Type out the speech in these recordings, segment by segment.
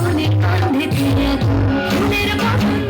মনে কাঁধে দিয়ে মনের বসন্ত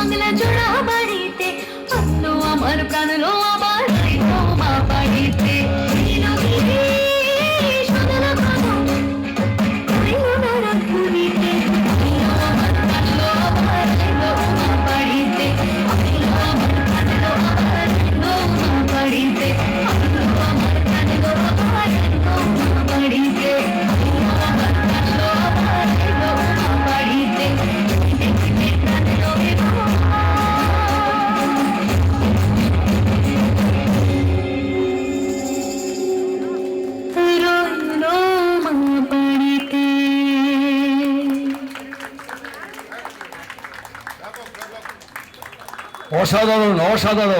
বাংলা জোড়া বাড়িতে আমার প্রাণ লো অসাধারণ অসাধারণ।